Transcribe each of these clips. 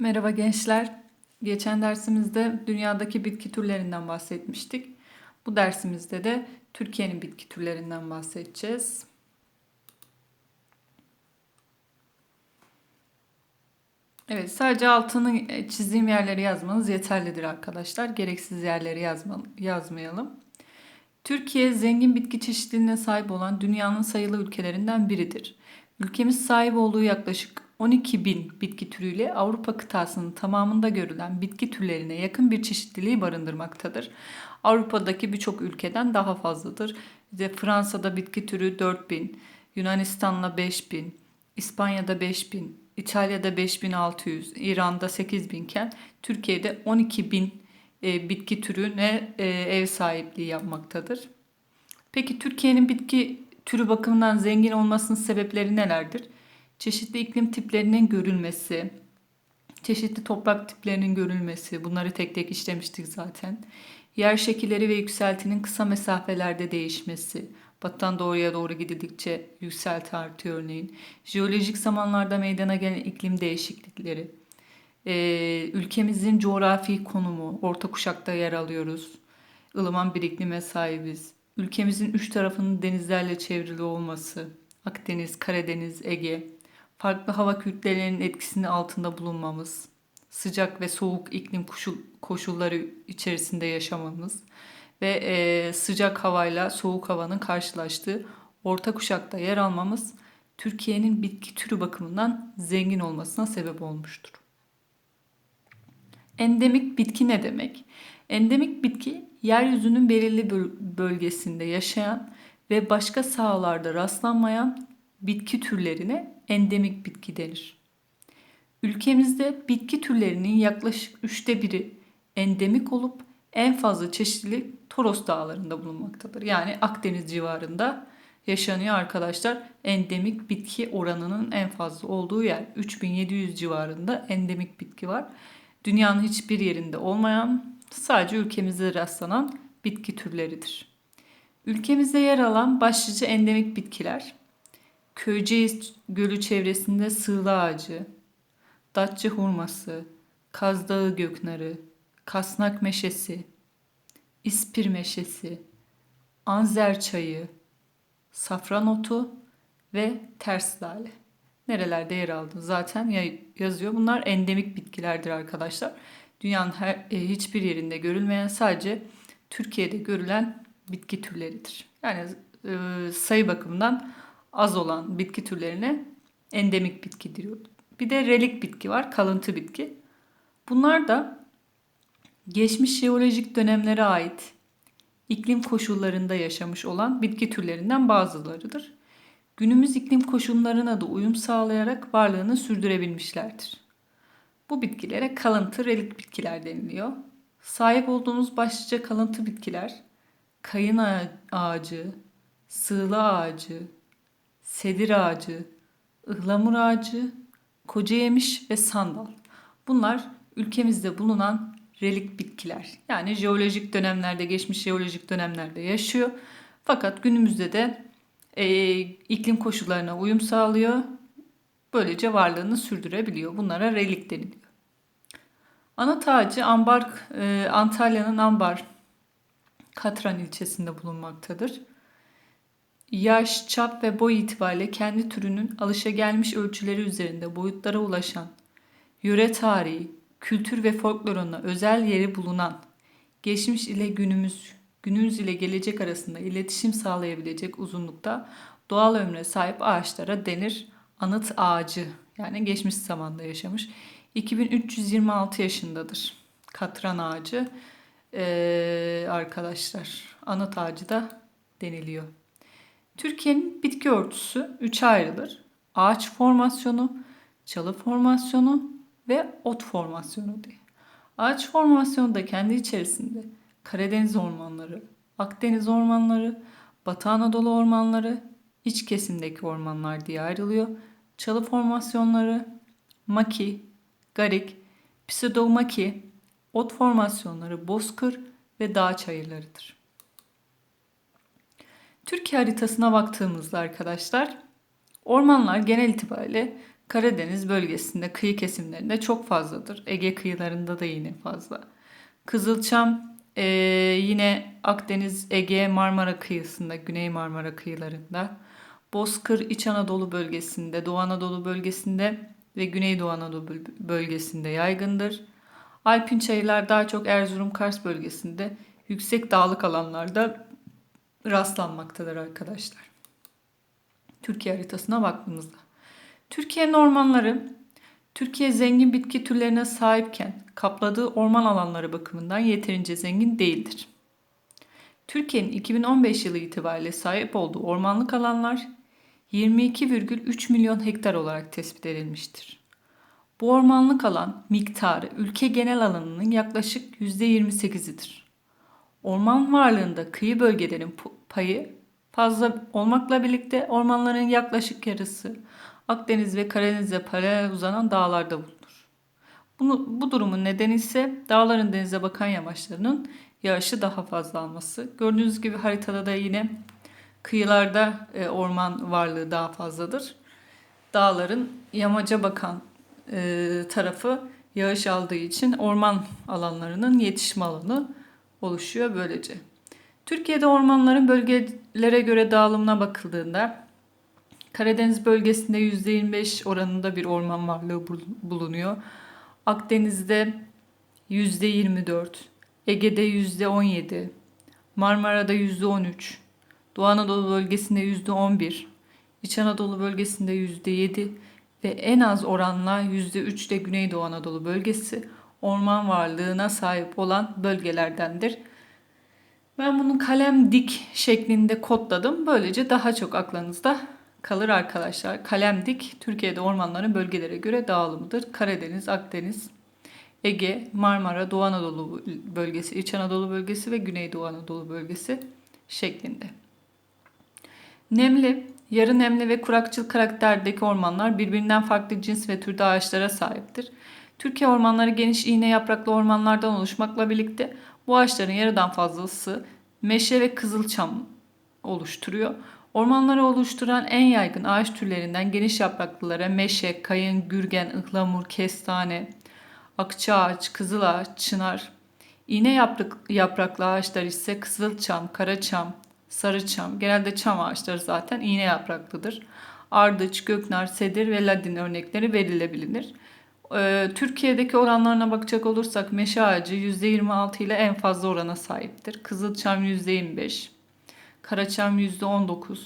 Merhaba gençler. Geçen dersimizde dünyadaki bitki türlerinden bahsetmiştik. Bu dersimizde de Türkiye'nin bitki türlerinden bahsedeceğiz. Evet, sadece altını çizdiğim yerleri yazmanız yeterlidir arkadaşlar. Gereksiz yerleri yazma, yazmayalım. Türkiye zengin bitki çeşitliliğine sahip olan dünyanın sayılı ülkelerinden biridir. Ülkemiz sahip olduğu yaklaşık 12 bin bitki türüyle Avrupa kıtasının tamamında görülen bitki türlerine yakın bir çeşitliliği barındırmaktadır. Avrupa'daki birçok ülkeden daha fazladır. İşte Fransa'da bitki türü 4 bin, Yunanistan'la 5 bin, İspanya'da 5 bin, İtalya'da 5600, İran'da 8000 iken Türkiye'de 12 bin e, bitki türüne e, ev sahipliği yapmaktadır. Peki Türkiye'nin bitki türü bakımından zengin olmasının sebepleri nelerdir? Çeşitli iklim tiplerinin görülmesi, çeşitli toprak tiplerinin görülmesi, bunları tek tek işlemiştik zaten. Yer şekilleri ve yükseltinin kısa mesafelerde değişmesi, batıdan doğuya doğru gidildikçe yükselti artıyor örneğin. Jeolojik zamanlarda meydana gelen iklim değişiklikleri, ee, ülkemizin coğrafi konumu, orta kuşakta yer alıyoruz. ılıman bir iklime sahibiz. Ülkemizin üç tarafının denizlerle çevrili olması, Akdeniz, Karadeniz, Ege, farklı hava kütlelerinin etkisinin altında bulunmamız, sıcak ve soğuk iklim koşulları içerisinde yaşamamız ve e, sıcak havayla soğuk havanın karşılaştığı orta kuşakta yer almamız Türkiye'nin bitki türü bakımından zengin olmasına sebep olmuştur. Endemik bitki ne demek? Endemik bitki yeryüzünün belirli bölgesinde yaşayan ve başka sahalarda rastlanmayan bitki türlerine endemik bitki denir. Ülkemizde bitki türlerinin yaklaşık üçte biri endemik olup en fazla çeşitlilik Toros Dağları'nda bulunmaktadır. Yani Akdeniz civarında yaşanıyor arkadaşlar. Endemik bitki oranının en fazla olduğu yer 3700 civarında endemik bitki var. Dünyanın hiçbir yerinde olmayan, sadece ülkemizde rastlanan bitki türleridir. Ülkemizde yer alan başlıca endemik bitkiler Köyceğiz Gölü çevresinde sığla ağacı, Datça hurması, Kaz Dağı göknarı, Kasnak meşesi, İspir meşesi, Anzer çayı, safran otu ve ters lale. Nerelerde yer aldı zaten yazıyor. Bunlar endemik bitkilerdir arkadaşlar. Dünyanın her, e, hiçbir yerinde görülmeyen sadece Türkiye'de görülen bitki türleridir. Yani e, sayı bakımından az olan bitki türlerine endemik bitki diyor. Bir de relik bitki var, kalıntı bitki. Bunlar da geçmiş jeolojik dönemlere ait iklim koşullarında yaşamış olan bitki türlerinden bazılarıdır. Günümüz iklim koşullarına da uyum sağlayarak varlığını sürdürebilmişlerdir. Bu bitkilere kalıntı relik bitkiler deniliyor. Sahip olduğumuz başlıca kalıntı bitkiler kayın ağacı, sığla ağacı, sedir ağacı, ıhlamur ağacı, kocayemiş ve sandal. Bunlar ülkemizde bulunan relik bitkiler. Yani jeolojik dönemlerde, geçmiş jeolojik dönemlerde yaşıyor. Fakat günümüzde de e, iklim koşullarına uyum sağlıyor. Böylece varlığını sürdürebiliyor. Bunlara relik deniliyor. Ana tacı Ambar, e, Antalya'nın Ambar Katran ilçesinde bulunmaktadır. Yaş, çap ve boy itibariyle kendi türünün alışagelmiş ölçüleri üzerinde boyutlara ulaşan, yöre tarihi, kültür ve folkloruna özel yeri bulunan, geçmiş ile günümüz, günümüz ile gelecek arasında iletişim sağlayabilecek uzunlukta doğal ömre sahip ağaçlara denir anıt ağacı. Yani geçmiş zamanda yaşamış. 2326 yaşındadır katran ağacı. Ee, arkadaşlar anıt ağacı da deniliyor. Türkiye'nin bitki örtüsü üçe ayrılır. Ağaç formasyonu, çalı formasyonu ve ot formasyonu diye. Ağaç formasyonu da kendi içerisinde Karadeniz ormanları, Akdeniz ormanları, Batı Anadolu ormanları, iç kesimdeki ormanlar diye ayrılıyor. Çalı formasyonları, maki, garik, pseudomaki, ot formasyonları, bozkır ve dağ çayırlarıdır. Türkiye haritasına baktığımızda arkadaşlar ormanlar genel itibariyle Karadeniz bölgesinde kıyı kesimlerinde çok fazladır. Ege kıyılarında da yine fazla. Kızılçam e, yine Akdeniz, Ege, Marmara kıyısında, Güney Marmara kıyılarında. Bozkır İç Anadolu bölgesinde, Doğu Anadolu bölgesinde ve Güneydoğu Anadolu bölgesinde yaygındır. Alpin çayırlar daha çok Erzurum, Kars bölgesinde yüksek dağlık alanlarda rastlanmaktadır arkadaşlar. Türkiye haritasına baktığımızda. Türkiye'nin ormanları Türkiye zengin bitki türlerine sahipken kapladığı orman alanları bakımından yeterince zengin değildir. Türkiye'nin 2015 yılı itibariyle sahip olduğu ormanlık alanlar 22,3 milyon hektar olarak tespit edilmiştir. Bu ormanlık alan miktarı ülke genel alanının yaklaşık %28'idir. Orman varlığında kıyı bölgelerin payı fazla olmakla birlikte ormanların yaklaşık yarısı Akdeniz ve Karadeniz'e paralel uzanan dağlarda bulunur. Bunu, bu durumun nedeni ise dağların denize bakan yamaçlarının yağışı daha fazla alması. Gördüğünüz gibi haritada da yine kıyılarda e, orman varlığı daha fazladır. Dağların yamaca bakan e, tarafı yağış aldığı için orman alanlarının yetişme alanı oluşuyor böylece. Türkiye'de ormanların bölgelere göre dağılımına bakıldığında Karadeniz bölgesinde %25 oranında bir orman varlığı bulunuyor. Akdeniz'de %24, Ege'de %17, Marmara'da %13, Doğu Anadolu bölgesinde %11, İç Anadolu bölgesinde %7 ve en az oranla %3 de Güneydoğu Anadolu bölgesi orman varlığına sahip olan bölgelerdendir. Ben bunu kalem dik şeklinde kodladım. Böylece daha çok aklınızda kalır arkadaşlar. Kalem dik Türkiye'de ormanların bölgelere göre dağılımıdır. Karadeniz, Akdeniz, Ege, Marmara, Doğu Anadolu bölgesi, İç Anadolu bölgesi ve Güneydoğu Anadolu bölgesi şeklinde. Nemli, yarı nemli ve kurakçıl karakterdeki ormanlar birbirinden farklı cins ve türde ağaçlara sahiptir. Türkiye ormanları geniş iğne yapraklı ormanlardan oluşmakla birlikte bu ağaçların yarıdan fazlası meşe ve kızılçam oluşturuyor. Ormanları oluşturan en yaygın ağaç türlerinden geniş yapraklılara meşe, kayın, gürgen, ıhlamur, kestane, akçaağaç, kızılağaç, çınar. İğne yaprak, yapraklı ağaçlar ise kızılçam, karaçam, sarıçam, genelde çam ağaçları zaten iğne yapraklıdır. Ardıç, göknar, sedir ve ladin örnekleri verilebilir. Ee, Türkiye'deki oranlarına bakacak olursak meşe ağacı %26 ile en fazla orana sahiptir. Kızılçam %25, Karaçam %19,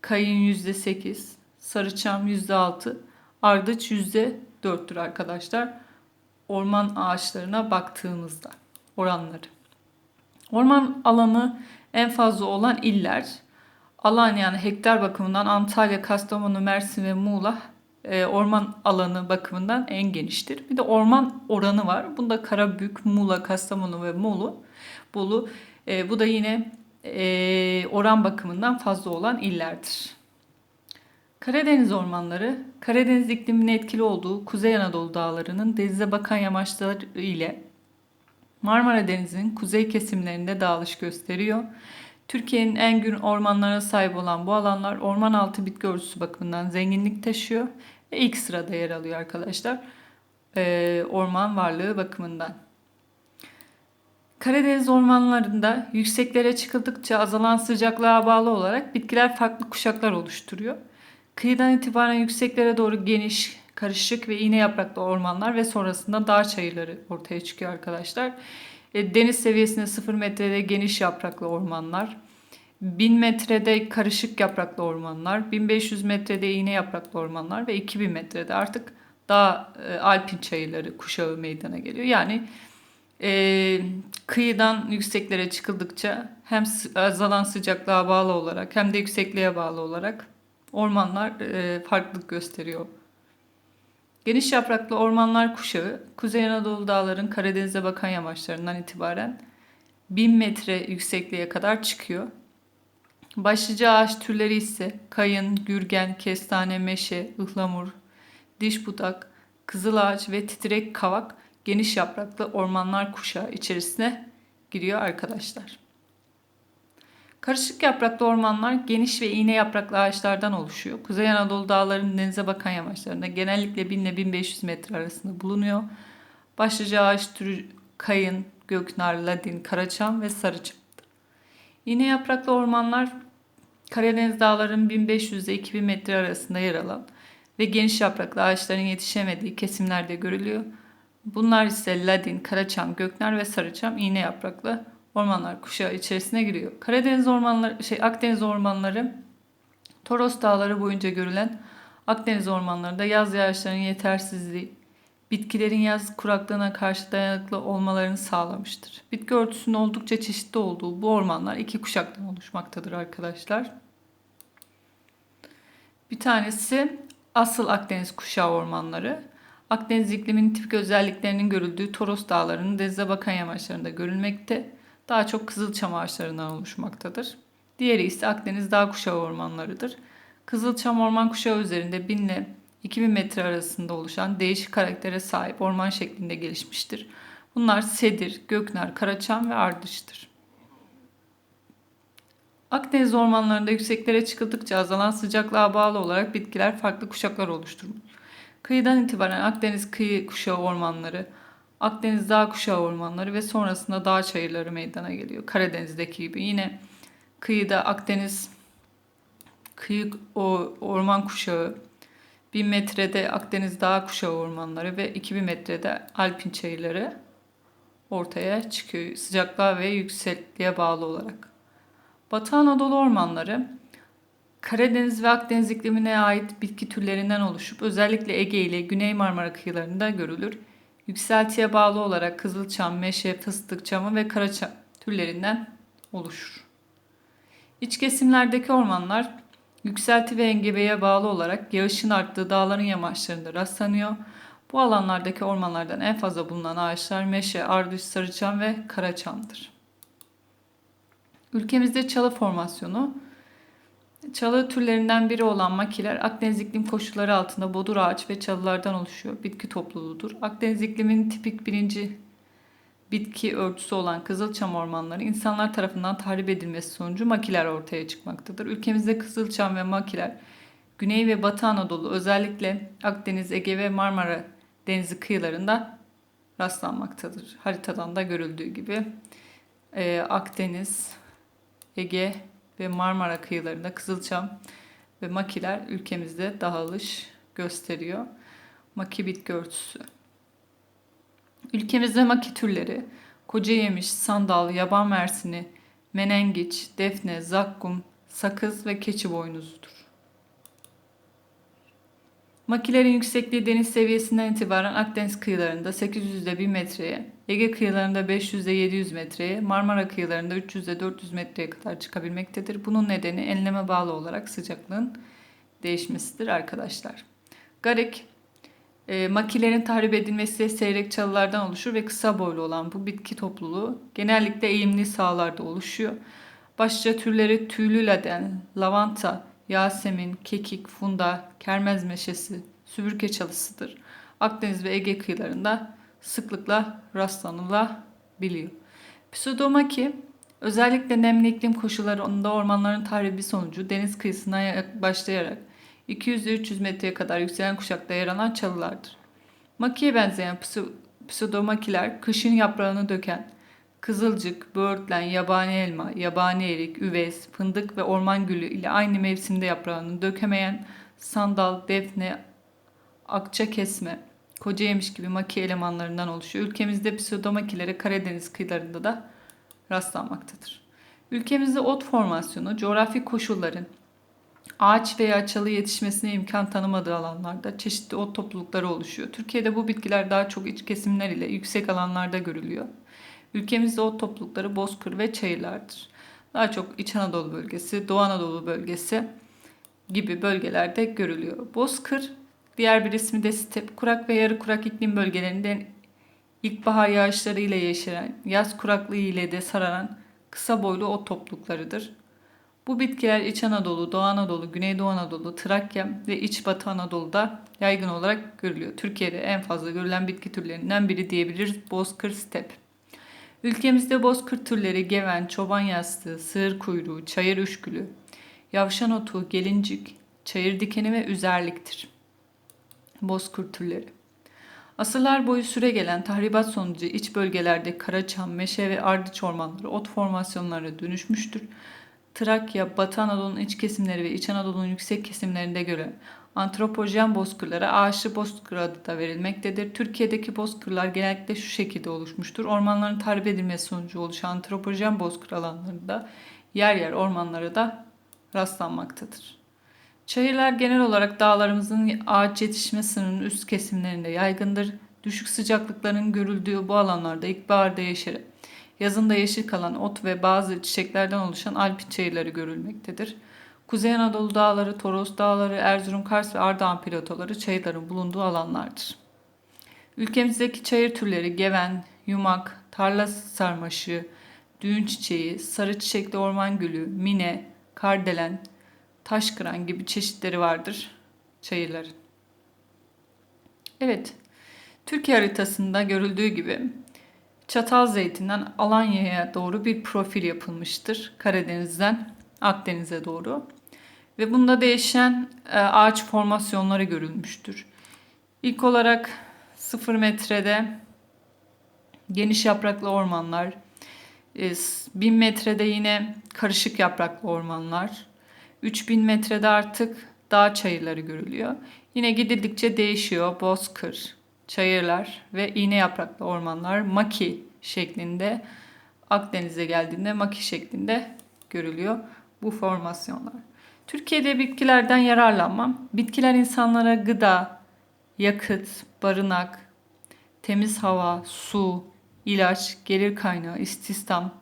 Kayın %8, Sarıçam %6, Ardıç %4'tür arkadaşlar. Orman ağaçlarına baktığımızda oranları. Orman alanı en fazla olan iller. Alan yani hektar bakımından Antalya, Kastamonu, Mersin ve Muğla e, orman alanı bakımından en geniştir. Bir de orman oranı var. Bunda Karabük, Muğla, Kastamonu ve Muğla, Bolu. E, bu da yine e, oran bakımından fazla olan illerdir. Karadeniz ormanları, Karadeniz ikliminin etkili olduğu Kuzey Anadolu dağlarının denize bakan yamaçları ile Marmara Denizi'nin kuzey kesimlerinde dağılış gösteriyor. Türkiye'nin en gün ormanlara sahip olan bu alanlar orman altı bitki örtüsü bakımından zenginlik taşıyor ilk sırada yer alıyor arkadaşlar ee, orman varlığı bakımından. Karadeniz ormanlarında yükseklere çıkıldıkça azalan sıcaklığa bağlı olarak bitkiler farklı kuşaklar oluşturuyor. Kıyıdan itibaren yükseklere doğru geniş, karışık ve iğne yapraklı ormanlar ve sonrasında dağ çayırları ortaya çıkıyor arkadaşlar. E, deniz seviyesinde 0 metrede geniş yapraklı ormanlar, 1000 metrede karışık yapraklı ormanlar, 1500 metrede iğne yapraklı ormanlar ve 2000 metrede artık dağ e, alpin çayırları kuşağı meydana geliyor. Yani e, kıyıdan yükseklere çıkıldıkça hem azalan sıcaklığa bağlı olarak hem de yüksekliğe bağlı olarak ormanlar e, farklılık gösteriyor. Geniş yapraklı ormanlar kuşağı Kuzey Anadolu dağların Karadeniz'e bakan yamaçlarından itibaren 1000 metre yüksekliğe kadar çıkıyor. Başlıca ağaç türleri ise kayın, gürgen, kestane, meşe, ıhlamur, diş budak, kızıl ağaç ve titrek kavak geniş yapraklı ormanlar kuşağı içerisine giriyor arkadaşlar. Karışık yapraklı ormanlar geniş ve iğne yapraklı ağaçlardan oluşuyor. Kuzey Anadolu dağlarının denize bakan yamaçlarında genellikle 1000 ile 1500 metre arasında bulunuyor. Başlıca ağaç türü kayın, göknar, ladin, karaçam ve sarıçamdır. İğne yapraklı ormanlar Karadeniz dağlarının 1500 ile 2000 metre arasında yer alan ve geniş yapraklı ağaçların yetişemediği kesimlerde görülüyor. Bunlar ise ladin, karaçam, göknar ve sarıçam iğne yapraklı ormanlar kuşağı içerisine giriyor. Karadeniz ormanları, şey Akdeniz ormanları Toros Dağları boyunca görülen Akdeniz ormanlarında yaz yağışlarının yetersizliği, bitkilerin yaz kuraklığına karşı dayanıklı olmalarını sağlamıştır. Bitki örtüsünün oldukça çeşitli olduğu bu ormanlar iki kuşaktan oluşmaktadır arkadaşlar. Bir tanesi asıl Akdeniz kuşağı ormanları. Akdeniz ikliminin tipik özelliklerinin görüldüğü Toros Dağları'nın denize bakan yamaçlarında görülmekte. Daha çok kızılçam ağaçlarından oluşmaktadır. Diğeri ise Akdeniz dağ kuşağı ormanlarıdır. Kızılçam orman kuşağı üzerinde 1000 ile 2000 metre arasında oluşan değişik karaktere sahip orman şeklinde gelişmiştir. Bunlar sedir, göknar, karaçam ve ardıştır. Akdeniz ormanlarında yükseklere çıkıldıkça azalan sıcaklığa bağlı olarak bitkiler farklı kuşaklar oluşturur. Kıyıdan itibaren Akdeniz kıyı kuşağı ormanları, Akdeniz dağ kuşağı ormanları ve sonrasında dağ çayırları meydana geliyor. Karadeniz'deki gibi yine kıyıda Akdeniz kıyı orman kuşağı, 1000 metrede Akdeniz dağ kuşağı ormanları ve 2000 metrede Alpin çayırları ortaya çıkıyor sıcaklığa ve yüksekliğe bağlı olarak. Batı Anadolu ormanları Karadeniz ve Akdeniz iklimine ait bitki türlerinden oluşup özellikle Ege ile Güney Marmara kıyılarında görülür. Yükseltiye bağlı olarak kızılçam, meşe, fıstık çamı ve karaçam türlerinden oluşur. İç kesimlerdeki ormanlar yükselti ve engebeye bağlı olarak yağışın arttığı dağların yamaçlarında rastlanıyor. Bu alanlardaki ormanlardan en fazla bulunan ağaçlar meşe, ardış, sarıçam ve karaçamdır. Ülkemizde çalı formasyonu Çalı türlerinden biri olan makiler Akdeniz iklim koşulları altında bodur ağaç ve çalılardan oluşuyor. Bitki topluluğudur. Akdeniz ikliminin tipik birinci bitki örtüsü olan kızılçam ormanları insanlar tarafından tahrip edilmesi sonucu makiler ortaya çıkmaktadır. Ülkemizde kızılçam ve makiler Güney ve Batı Anadolu özellikle Akdeniz, Ege ve Marmara denizi kıyılarında rastlanmaktadır. Haritadan da görüldüğü gibi ee, Akdeniz, Ege ve Marmara kıyılarında kızılçam ve makiler ülkemizde dağılış gösteriyor. Maki bitki örtüsü. Ülkemizde maki türleri koca yemiş, sandal, yaban mersini, menengiç, defne, zakkum, sakız ve keçi boynuzudur. Makilerin yüksekliği deniz seviyesinden itibaren Akdeniz kıyılarında 800 ile 1000 metreye, Ege kıyılarında 500 ile 700 metreye, Marmara kıyılarında 300 ile 400 metreye kadar çıkabilmektedir. Bunun nedeni enleme bağlı olarak sıcaklığın değişmesidir arkadaşlar. Garik, e, makilerin tahrip edilmesi seyrek çalılardan oluşur ve kısa boylu olan bu bitki topluluğu genellikle eğimli sahalarda oluşuyor. Başlıca türleri tüylü laden, lavanta, Yasemin, kekik, funda, kermez meşesi, sübürge çalısıdır. Akdeniz ve Ege kıyılarında sıklıkla rastlanılabiliyor. Pseudomaki özellikle nemli iklim koşullarında ormanların tahribi sonucu deniz kıyısına başlayarak 200-300 metreye kadar yükselen kuşakta yer alan çalılardır. Makiye benzeyen pseudomakiler kışın yaprağını döken, Kızılcık, böğürtlen, yabani elma, yabani erik, üvez, fındık ve orman gülü ile aynı mevsimde yaprağını dökemeyen sandal, defne, akça kesme, koca yemiş gibi maki elemanlarından oluşuyor. Ülkemizde pseudomakilere Karadeniz kıyılarında da rastlanmaktadır. Ülkemizde ot formasyonu coğrafi koşulların ağaç veya çalı yetişmesine imkan tanımadığı alanlarda çeşitli ot toplulukları oluşuyor. Türkiye'de bu bitkiler daha çok iç kesimler ile yüksek alanlarda görülüyor. Ülkemizde ot toplulukları bozkır ve çayırlardır. Daha çok İç Anadolu bölgesi, Doğu Anadolu bölgesi gibi bölgelerde görülüyor. Bozkır, diğer bir ismi de step, kurak ve yarı kurak iklim bölgelerinde ilkbahar yağışları ile yeşeren, yaz kuraklığı ile de sararan kısa boylu ot topluluklarıdır. Bu bitkiler İç Anadolu, Doğu Anadolu, Güneydoğu Anadolu, Trakya ve İç Batı Anadolu'da yaygın olarak görülüyor. Türkiye'de en fazla görülen bitki türlerinden biri diyebiliriz bozkır step. Ülkemizde bozkır türleri geven, çoban yastığı, sığır kuyruğu, çayır üşkülü, yavşan otu, gelincik, çayır dikeni ve üzerliktir. Bozkır türleri. Asırlar boyu süre gelen tahribat sonucu iç bölgelerde karaçam, meşe ve ardıç ormanları ot formasyonlarına dönüşmüştür. Trakya, Batı Anadolu'nun iç kesimleri ve İç Anadolu'nun yüksek kesimlerinde göre antropojen bozkırlara ağaçlı bozkır adı da verilmektedir. Türkiye'deki bozkırlar genellikle şu şekilde oluşmuştur. Ormanların tahrip edilmesi sonucu oluşan antropojen bozkır alanlarında yer yer ormanlara da rastlanmaktadır. Çayırlar genel olarak dağlarımızın ağaç yetişme sınırının üst kesimlerinde yaygındır. Düşük sıcaklıkların görüldüğü bu alanlarda ilkbaharda yeşer. Yazında yeşil kalan ot ve bazı çiçeklerden oluşan alpin çayırları görülmektedir. Kuzey Anadolu dağları, Toros dağları, Erzurum, Kars ve Ardahan platoları çayırların bulunduğu alanlardır. Ülkemizdeki çayır türleri geven, yumak, tarla sarmaşığı, düğün çiçeği, sarı çiçekli orman gülü, mine, kardelen, taşkıran gibi çeşitleri vardır çayırların. Evet, Türkiye haritasında görüldüğü gibi Çatal Zeytin'den Alanya'ya doğru bir profil yapılmıştır. Karadeniz'den Akdeniz'e doğru. Ve bunda değişen e, ağaç formasyonları görülmüştür. İlk olarak 0 metrede geniş yapraklı ormanlar, 1000 metrede yine karışık yapraklı ormanlar, 3000 metrede artık dağ çayırları görülüyor. Yine gidildikçe değişiyor. Bozkır, çayırlar ve iğne yapraklı ormanlar maki şeklinde Akdeniz'e geldiğinde maki şeklinde görülüyor bu formasyonlar. Türkiye'de bitkilerden yararlanmam. Bitkiler insanlara gıda, yakıt, barınak, temiz hava, su, ilaç, gelir kaynağı, istihdam,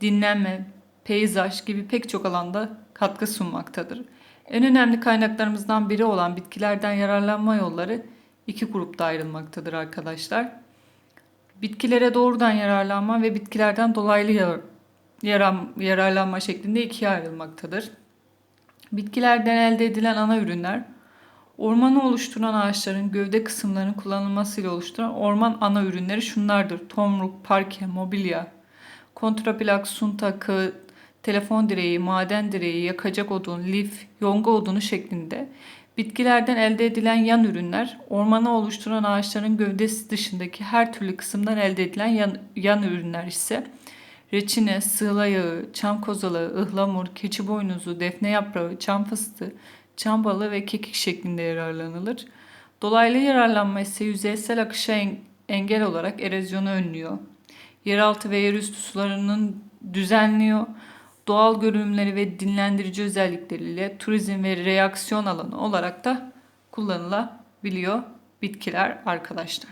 dinlenme, peyzaj gibi pek çok alanda katkı sunmaktadır. En önemli kaynaklarımızdan biri olan bitkilerden yararlanma yolları iki grupta ayrılmaktadır arkadaşlar. Bitkilere doğrudan yararlanma ve bitkilerden dolaylı yar yaram yararlanma şeklinde ikiye ayrılmaktadır. Bitkilerden elde edilen ana ürünler Ormanı oluşturan ağaçların gövde kısımlarının kullanılmasıyla oluşturan orman ana ürünleri şunlardır. Tomruk, parke, mobilya, kontraplak, sunta, telefon direği, maden direği, yakacak odun, lif, yonga odunu şeklinde bitkilerden elde edilen yan ürünler, ormanı oluşturan ağaçların gövdesi dışındaki her türlü kısımdan elde edilen yan, yan ürünler ise reçine, sığla yağı, çam kozalığı, ıhlamur, keçi boynuzu, defne yaprağı, çam fıstığı, çam balı ve kekik şeklinde yararlanılır. Dolaylı yararlanma ise yüzeysel akışa engel olarak erozyonu önlüyor. Yeraltı ve yerüstü sularının düzenliyor. Doğal görünümleri ve dinlendirici özellikleriyle turizm ve reaksiyon alanı olarak da kullanılabiliyor bitkiler arkadaşlar.